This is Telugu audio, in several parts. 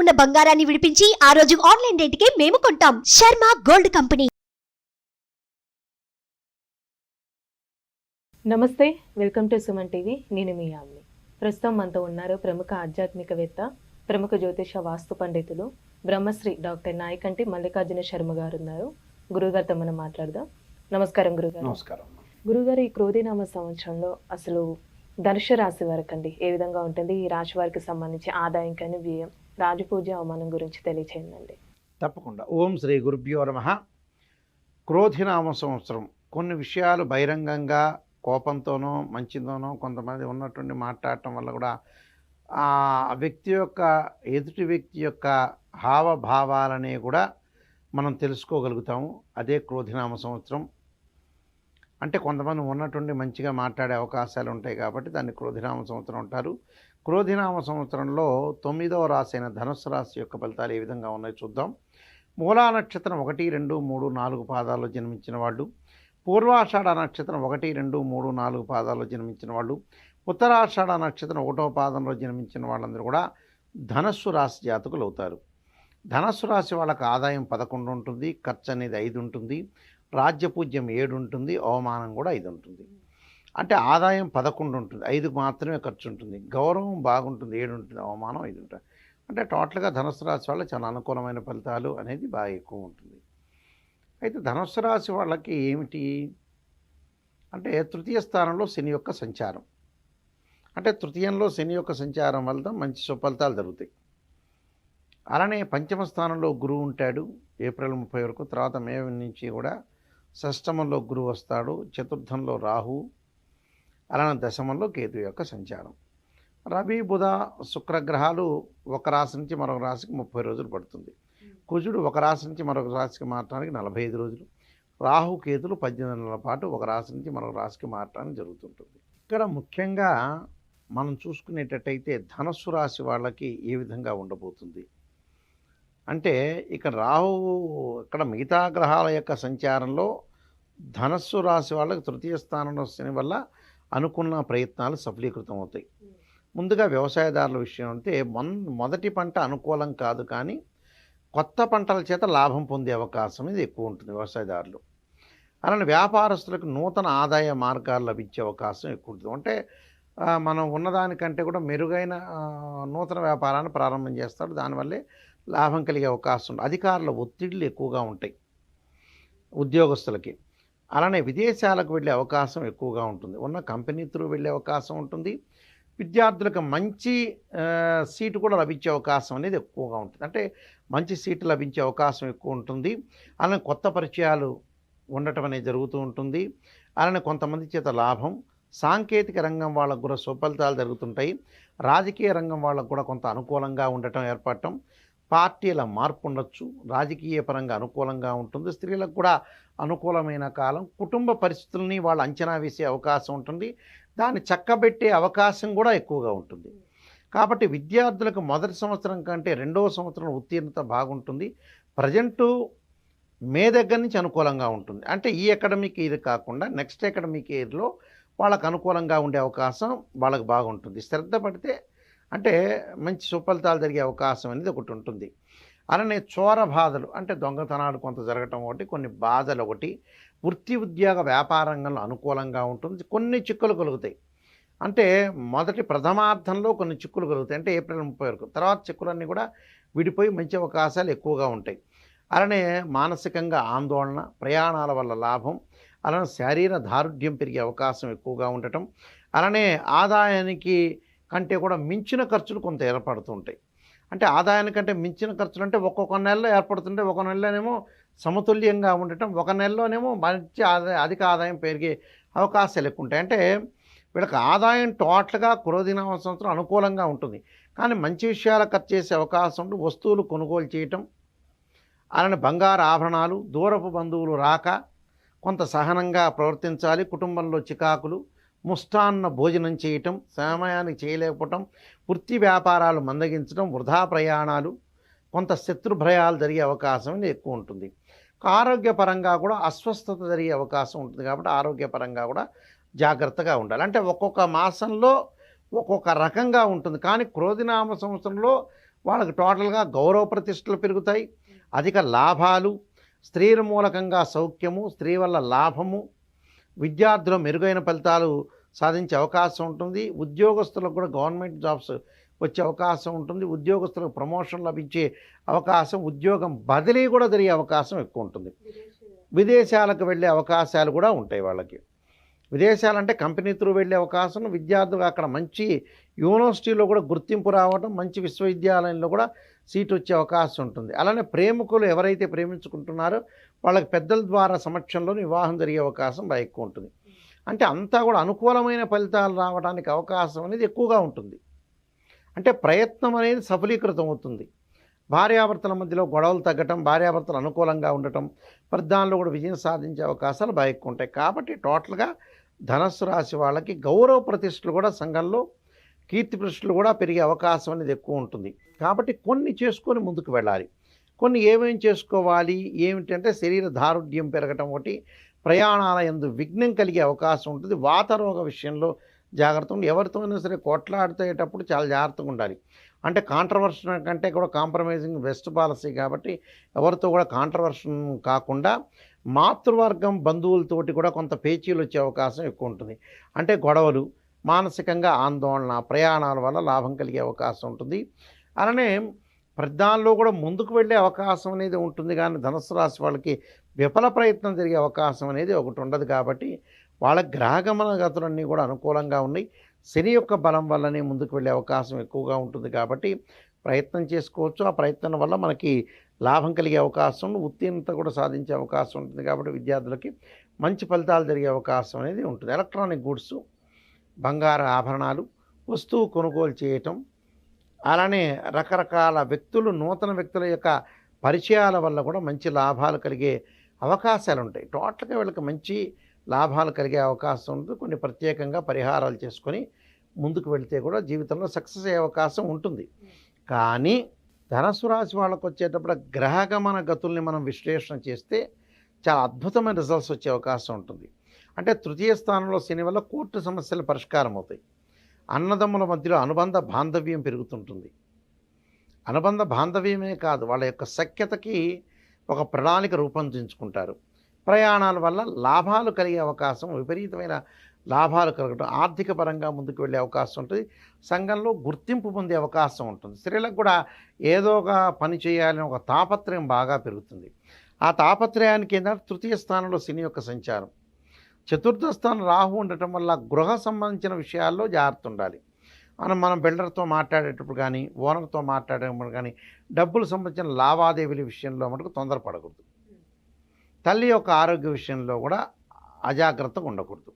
ఉన్న బంగారాన్ని విడిపించి ఆ రోజు ఆన్లైన్ రేటుకే మేము కొంటాం. Sharma gold company. నమస్తే వెల్కమ్ టు సుమన్ టీవీ. నేను మీ ఆమ్ని ప్రస్తుతం మనతో ఉన్నారు ప్రముఖ ఆధ్యాత్మికవేత్త ప్రముఖ జ్యోతిష వాస్తు పండితులు బ్రహ్మశ్రీ డాక్టర్ నాయకంటి మల్లికార్జున శర్మ గారు ఉన్నారు గురుగారితో మనం మాట్లాడదాం. నమస్కారం గురుగారు. నమస్కారం. గురుగారు ఈ క్రోధినామ సంవత్సరంలో అసలు ధనుష రాశి వారికి అండి ఏ విధంగా ఉంటుంది? ఈ రాశి వారికి సంబంధించి ఆదాయం కానీ వ్యయం రాజపూజ అవమానం గురించి తెలియచేయండి తప్పకుండా. ఓం శ్రీ గురుభ్యో నమ. క్రోధినామ సంవత్సరం. కొన్ని విషయాలు బహిరంగంగా కోపంతోనో మంచితోనో కొంతమంది ఉన్నటువంటి మాట్లాడటం వల్ల కూడా ఆ వ్యక్తి యొక్క ఎదుటి వ్యక్తి యొక్క హావభావాలని కూడా మనం తెలుసుకోగలుగుతాము. అదే క్రోధినామ సంవత్సరం. అంటే కొంతమంది ఉన్నటువంటి మంచిగా మాట్లాడే అవకాశాలు ఉంటాయి కాబట్టి దాన్ని క్రోధినామ సంవత్సరం అంటారు. క్రోధినామ సంవత్సరంలో తొమ్మిదవ రాశి అయిన రాశి యొక్క ఫలితాలు ఏ విధంగా ఉన్నాయో చూద్దాం. మూలా నక్షత్రం ఒకటి రెండు మూడు నాలుగు పాదాల్లో జన్మించిన వాళ్ళు. పూర్వాషాఢ నక్షత్రం ఒకటి రెండు మూడు నాలుగు పాదాల్లో జన్మించిన వాళ్ళు. ఉత్తరాషాఢ నక్షత్రం ఒకటో పాదంలో జన్మించిన వాళ్ళందరూ కూడా ధనస్సు రాశి జాతకులు అవుతారు. ధనస్సు రాశి వాళ్ళకి ఆదాయం పదకొండు ఉంటుంది ఖర్చు అనేది ఐదు ఉంటుంది రాజ్యపూజ్యం ఏడు ఉంటుంది అవమానం కూడా ఐదు ఉంటుంది. అంటే ఆదాయం పదకొండు ఉంటుంది. ఐదు మాత్రమే ఖర్చు ఉంటుంది గౌరవం బాగుంటుంది. ఏడు ఉంటుంది. అవమానం ఐదు ఉంటుంది. అంటే టోటల్గా ధనుసు రాశి వాళ్ళకి చాలా అనుకూలమైన ఫలితాలు అనేది బాగా ఎక్కువ ఉంటుంది. అయితే ధనుసు రాశి వాళ్ళకి ఏమిటి? అంటే తృతీయ స్థానంలో శని యొక్క సంచారం. అంటే తృతీయంలో శని యొక్క సంచారం వల్ల మంచి సుఫలితాలు జరుగుతాయి. అలానే పంచమ స్థానంలో గురువు ఉంటాడు. ఏప్రిల్ ముప్పై వరకు తర్వాత మే నుంచి కూడా షష్టమంలో గురువు వస్తాడు. చతుర్థంలో రాహు అలానే దశమంలో కేతు యొక్క సంచారం. రవి బుధ శుక్రగ్రహాలు ఒక రాశి నుంచి మరొక రాశికి ముప్పై రోజులు పడుతుంది. కుజుడు ఒక రాశి నుంచి మరొక రాశికి మారటానికి నలభై ఐదు రోజులు. రాహు కేతులు పద్దెనిమిది నెలల పాటు ఒక రాశి నుంచి మరొక రాశికి మారటానికి జరుగుతుంటుంది. ఇక్కడ ముఖ్యంగా మనం చూసుకునేటట్టయితే ధనస్సు రాశి వాళ్ళకి ఏ విధంగా ఉండబోతుంది? అంటే ఇక రాహు ఇక్కడ మిగతా గ్రహాల యొక్క సంచారంలో ధనస్సు రాశి వాళ్ళకి తృతీయ స్థానంలో శని వల్ల అనుకున్న ప్రయత్నాలు సఫలీకృతం అవుతాయి ముందుగా వ్యవసాయదారుల విషయం అంటే మొన్ మొదటి పంట అనుకూలం కాదు కానీ కొత్త పంటల చేత లాభం పొందే అవకాశం ఇది ఎక్కువ ఉంటుంది వ్యవసాయదారులు. అలానే వ్యాపారస్తులకు నూతన ఆదాయ మార్గాలు లభించే అవకాశం ఎక్కువ ఉంటుంది. అంటే మనం ఉన్నదానికంటే కూడా మెరుగైన నూతన వ్యాపారాన్ని ప్రారంభం చేస్తాడు దానివల్లే లాభం కలిగే అవకాశం ఉంటుంది అధికారుల ఒత్తిడులు ఎక్కువగా ఉంటాయి. ఉద్యోగస్తులకి. అలానే విదేశాలకు వెళ్ళే అవకాశం ఎక్కువగా ఉంటుంది. ఉన్న కంపెనీ త్రూ వెళ్ళే అవకాశం ఉంటుంది. విద్యార్థులకు మంచి సీటు కూడా లభించే అవకాశం అనేది ఎక్కువగా ఉంటుంది. అంటే మంచి సీటు లభించే అవకాశం ఎక్కువ ఉంటుంది. అలానే కొత్త పరిచయాలు ఉండటం అనేది జరుగుతూ ఉంటుంది. అలానే కొంతమంది చేత లాభం సాంకేతిక రంగం వాళ్ళకు కూడా సుఫలితాలు జరుగుతుంటాయి. రాజకీయ రంగం వాళ్ళకు కూడా కొంత అనుకూలంగా ఉండటం ఏర్పడటం పార్టీల మార్పు ఉండొచ్చు రాజకీయ పరంగా అనుకూలంగా ఉంటుంది స్త్రీలకు కూడా అనుకూలమైన కాలం కుటుంబ పరిస్థితుల్ని వాళ్ళు అంచనా వేసే అవకాశం ఉంటుంది దాన్ని చక్కబెట్టే అవకాశం కూడా ఎక్కువగా ఉంటుంది. కాబట్టి విద్యార్థులకు మొదటి సంవత్సరం కంటే రెండవ సంవత్సరం ఉత్తీర్ణత బాగుంటుంది ప్రజెంటు మే దగ్గర నుంచి అనుకూలంగా ఉంటుంది. అంటే ఈ అకాడమిక్ ఇయర్ కాకుండా నెక్స్ట్ అకాడమిక్ ఇయర్లో వాళ్ళకు అనుకూలంగా ఉండే అవకాశం వాళ్ళకు బాగుంటుంది. శ్రద్ధ పడితే అంటే మంచి సుఫలితాలు జరిగే అవకాశం అనేది ఒకటి ఉంటుంది. అలానే చోర బాధలు అంటే దొంగతనాలు కొంత జరగటం ఒకటి కొన్ని బాధలు ఒకటి వృత్తి ఉద్యోగ వ్యాపార రంగంలో అనుకూలంగా ఉంటుంది కొన్ని చిక్కులు కలుగుతాయి. అంటే మొదటి ప్రథమార్థంలో కొన్ని చిక్కులు కలుగుతాయి. అంటే ఏప్రిల్ ముప్పై వరకు. తర్వాత చిక్కులన్నీ కూడా విడిపోయి మంచి అవకాశాలు ఎక్కువగా ఉంటాయి. అలానే మానసికంగా ఆందోళన ప్రయాణాల వల్ల లాభం అలానే శారీర దారుఢ్యం పెరిగే అవకాశం ఎక్కువగా ఉండటం అలానే ఆదాయానికి కంటే కూడా మించిన ఖర్చులు కొంత ఏర్పడుతుంటాయి. అంటే ఆదాయానికంటే మించిన ఖర్చులు అంటే ఒక్కొక్క నెలలో ఏర్పడుతుంటే ఒక నెలలోనేమో సమతుల్యంగా ఉండటం ఒక నెలలోనేమో మంచి ఆదాయ అధిక ఆదాయం పెరిగే అవకాశాలు ఎక్కువ ఉంటాయి. అంటే వీళ్ళకి ఆదాయం టోటల్గా క్రోధినామ సంవత్సరం అనుకూలంగా ఉంటుంది. కానీ మంచి విషయాలు ఖర్చు చేసే అవకాశం ఉంటుంది వస్తువులు కొనుగోలు చేయటం అలానే బంగారు ఆభరణాలు దూరపు బంధువులు రాక కొంత సహనంగా ప్రవర్తించాలి. కుటుంబంలో చికాకులు ముష్టాన్న భోజనం చేయటం సమయానికి చేయలేకపోవటం వృత్తి వ్యాపారాలు మందగించడం వృధా ప్రయాణాలు కొంత శత్రుభయాలు జరిగే అవకాశం అనేది ఎక్కువ ఉంటుంది. ఆరోగ్యపరంగా కూడా అస్వస్థత జరిగే అవకాశం ఉంటుంది కాబట్టి ఆరోగ్యపరంగా కూడా జాగ్రత్తగా ఉండాలి. అంటే ఒక్కొక్క మాసంలో ఒక్కొక్క రకంగా ఉంటుంది. కానీ క్రోధినామ సంవత్సరంలో వాళ్ళకి టోటల్గా గౌరవ ప్రతిష్టలు పెరుగుతాయి. అధిక లాభాలు స్త్రీల మూలకంగా సౌఖ్యము స్త్రీ వల్ల లాభము విద్యార్థులు మెరుగైన ఫలితాలు సాధించే అవకాశం ఉంటుంది. ఉద్యోగస్తులకు కూడా గవర్నమెంట్ జాబ్స్ వచ్చే అవకాశం ఉంటుంది. ఉద్యోగస్తులకు ప్రమోషన్ లభించే అవకాశం ఉద్యోగం బదిలీ కూడా జరిగే అవకాశం ఎక్కువ ఉంటుంది. విదేశాలకు వెళ్ళే అవకాశాలు కూడా ఉంటాయి వాళ్ళకి. విదేశాలంటే కంపెనీ త్రూ వెళ్ళే అవకాశం విద్యార్థులు అక్కడ మంచి యూనివర్సిటీలో కూడా గుర్తింపు రావడం మంచి విశ్వవిద్యాలయంలో కూడా సీట్ వచ్చే అవకాశం ఉంటుంది. అలానే ప్రేమికులు ఎవరైతే ప్రేమించుకుంటున్నారో వాళ్ళకి పెద్దల ద్వారా సమక్షంలో వివాహం జరిగే అవకాశం బాగా ఎక్కువ ఉంటుంది. అంటే అంతా కూడా అనుకూలమైన ఫలితాలు రావడానికి అవకాశం అనేది ఎక్కువగా ఉంటుంది. అంటే ప్రయత్నం అనేది సఫలీకృతం అవుతుంది. భార్యాభర్తల మధ్యలో గొడవలు తగ్గటం భార్యాభర్తలు అనుకూలంగా ఉండటం మరి దానిలో కూడా విజయం సాధించే అవకాశాలు బాగా ఎక్కువ ఉంటాయి. కాబట్టి టోటల్గా ధనస్సు రాశి వాళ్ళకి గౌరవ ప్రతిష్టలు కూడా సంఘంలో కీర్తి ప్రతిష్టలు కూడా పెరిగే అవకాశం అనేది ఎక్కువ ఉంటుంది. కాబట్టి కొన్ని చేసుకొని ముందుకు వెళ్ళాలి. కొన్ని ఏమేం చేసుకోవాలి? ఏమిటంటే శరీర దారుఢ్యం పెరగటం ఒకటి ప్రయాణాల ఎందు విఘ్నం కలిగే అవకాశం ఉంటుంది. వాతరోగ విషయంలో జాగ్రత్త ఉండి ఎవరితో అయినా సరే కొట్లాడుతేటప్పుడు చాలా జాగ్రత్తగా ఉండాలి. అంటే కాంట్రవర్షన్ కంటే కూడా కాంప్రమైజింగ్ బెస్ట్ పాలసీ కాబట్టి ఎవరితో కూడా కాంట్రవర్షన్ కాకుండా మాతృవర్గం బంధువులతోటి కూడా కొంత పేచీలు వచ్చే అవకాశం ఎక్కువ ఉంటుంది. అంటే గొడవలు మానసికంగా ఆందోళన ప్రయాణాల వల్ల లాభం కలిగే అవకాశం ఉంటుంది. అలానే ప్రధానంలో కూడా ముందుకు వెళ్ళే అవకాశం అనేది ఉంటుంది. కానీ ధనుసు రాశి వాళ్ళకి విఫల ప్రయత్నం జరిగే అవకాశం అనేది ఒకటి ఉండదు కాబట్టి వాళ్ళ గ్రహగమన గతులన్నీ కూడా అనుకూలంగా ఉన్నాయి. శని యొక్క బలం వల్లనే ముందుకు వెళ్ళే అవకాశం ఎక్కువగా ఉంటుంది కాబట్టి ప్రయత్నం చేసుకోవచ్చు. ఆ ప్రయత్నం వల్ల మనకి లాభం కలిగే అవకాశం ఉత్తీర్ణత కూడా సాధించే అవకాశం ఉంటుంది కాబట్టి విద్యార్థులకి మంచి ఫలితాలు జరిగే అవకాశం అనేది ఉంటుంది. ఎలక్ట్రానిక్ గూడ్స్ బంగార ఆభరణాలు వస్తువు కొనుగోలు చేయటం అలానే రకరకాల వ్యక్తులు నూతన వ్యక్తుల యొక్క పరిచయాల వల్ల కూడా మంచి లాభాలు కలిగే అవకాశాలు ఉంటాయి టోటల్గా వీళ్ళకి మంచి లాభాలు కలిగే అవకాశం ఉంటుంది. కొన్ని ప్రత్యేకంగా పరిహారాలు చేసుకొని ముందుకు వెళితే కూడా జీవితంలో సక్సెస్ అయ్యే అవకాశం ఉంటుంది. కానీ ధనస్సు రాశి వాళ్ళకు వచ్చేటప్పుడు గ్రహగమన గతుల్ని మనం విశ్లేషణ చేస్తే చాలా అద్భుతమైన రిజల్ట్స్ వచ్చే అవకాశం ఉంటుంది. అంటే తృతీయ స్థానంలో శని వల్ల కోర్టు సమస్యలు పరిష్కారం అవుతాయి. అన్నదమ్ముల మధ్యలో అనుబంధ బాంధవ్యం పెరుగుతుంటుంది. అనుబంధ బాంధవ్యమే కాదు వాళ్ళ యొక్క సఖ్యతకి ఒక ప్రణాళిక రూపొందించుకుంటారు. ప్రయాణాల వల్ల లాభాలు కలిగే అవకాశం విపరీతమైన లాభాలు కలగడం ఆర్థిక పరంగా ముందుకు వెళ్ళే అవకాశం ఉంటుంది. సంఘంలో గుర్తింపు పొందే అవకాశం ఉంటుంది. స్త్రీలకు కూడా ఏదో ఒక పని చేయాలని ఒక తాపత్రయం బాగా పెరుగుతుంది. ఆ తాపత్రయానికి ఏంటంటే తృతీయ స్థానంలో శని యొక్క సంచారం. చతుర్థ స్థానం రాహు ఉండటం వల్ల గృహ సంబంధించిన విషయాల్లో జాగ్రత్త ఉండాలి. మనం మనం బిల్డర్తో మాట్లాడేటప్పుడు కానీ ఓనర్తో మాట్లాడేటప్పుడు కానీ డబ్బులు సంబంధించిన లావాదేవీల విషయంలో మటుకు తొందరపడకూడదు. తల్లి యొక్క ఆరోగ్య విషయంలో కూడా అజాగ్రత్తగా ఉండకూడదు.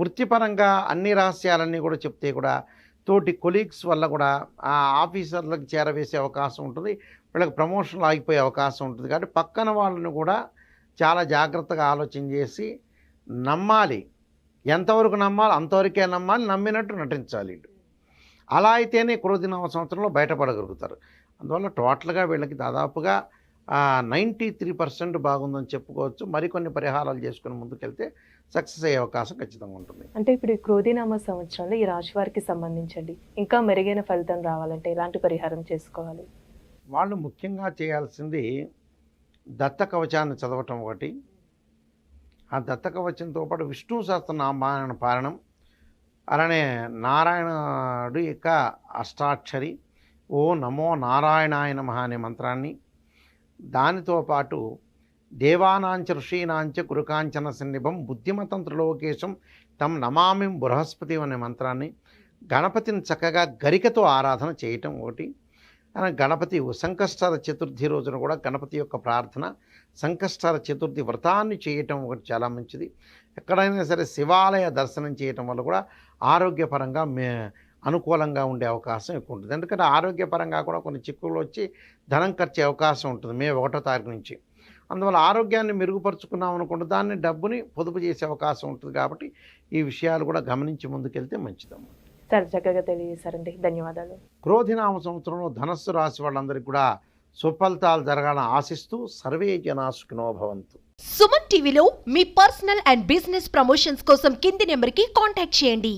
వృత్తిపరంగా అన్ని రహస్యాలన్నీ కూడా చెప్తే కూడా తోటి కొలీగ్స్ వల్ల కూడా ఆ ఆఫీసర్లకు చేరవేసే అవకాశం ఉంటుంది. వీళ్ళకి ప్రమోషన్లు ఆగిపోయే అవకాశం ఉంటుంది. కాబట్టి పక్కన వాళ్ళని కూడా చాలా జాగ్రత్తగా ఆలోచన చేసి నమ్మాలి. ఎంతవరకు నమ్మాలి అంతవరకే నమ్మాలి. నమ్మినట్టు నటించాలి వీళ్ళు. అలా అయితేనే క్రోధినవ సంవత్సరంలో బయటపడగలుగుతారు. అందువల్ల టోటల్గా వీళ్ళకి దాదాపుగా నైంటీ త్రీ పర్సెంట్ బాగుందని చెప్పుకోవచ్చు. మరికొన్ని పరిహారాలు చేసుకుని ముందుకెళ్తే సక్సెస్ అయ్యే అవకాశం ఖచ్చితంగా ఉంటుంది. అంటే ఇప్పుడు ఈ క్రోధినామ సంవత్సరంలో ఈ రాశి వారికి సంబంధించండి. ఇంకా మెరుగైన ఫలితం రావాలంటే ఎలాంటి పరిహారం చేసుకోవాలి? వాళ్ళు ముఖ్యంగా చేయాల్సింది దత్త కవచాన్ని చదవటం ఒకటి. ఆ దత్త కవచంతో పాటు విష్ణు సహస్రనామాయణ పాలనం అలానే నారాయణుడు యొక్క అష్టాక్షరి ఓ నమో నారాయణాయ నమః అనే మంత్రాన్ని దానితో పాటు దేవానాంచ ఋషీనాంచ గురుకాంచన సన్నిభం బుద్ధిమతం త్రిలోకేశం తం నమామి బృహస్పతి అనే మంత్రాన్ని గణపతిని చక్కగా గరికతో ఆరాధన చేయటం ఒకటి. అలానే గణపతి సంకష్టాల చతుర్థి రోజున కూడా గణపతి యొక్క ప్రార్థన సంకష్టాల చతుర్థి వ్రతాన్ని చేయటం ఒకటి చాలా మంచిది. ఎక్కడైనా సరే శివాలయ దర్శనం చేయటం వల్ల కూడా ఆరోగ్యపరంగా మే అనుకూలంగా ఉండే అవకాశం ఎక్కువ ఉంటుంది. ఎందుకంటే ఆరోగ్యపరంగా కూడా కొన్ని చిక్కులు వచ్చి ధనం ఖర్చే అవకాశం ఉంటుంది మే ఒకటో తారీఖు నుంచి. అందువల్ల ఆరోగ్యాన్ని మెరుగుపరుచుకున్నాం అనుకుంటే దాన్ని డబ్బుని పొదుపు చేసే అవకాశం ఉంటుంది కాబట్టి ఈ విషయాలు కూడా గమనించి ముందుకెళ్తే మంచిదమ్మా. చాలా చక్కగా తెలియజేశారండి. ధన్యవాదాలు. క్రోధినామ సంవత్సరంలో ధనస్సు రాశి వాళ్ళందరికీ కూడా సుఫలితాలు జరగాలని ఆశిస్తూ సర్వే జనా భవంతు. సుమన్ టీవీలో మీ పర్సనల్ అండ్ బిజినెస్ ప్రమోషన్స్ కోసం కింది నెంబర్కి కాంటాక్ట్ చేయండి.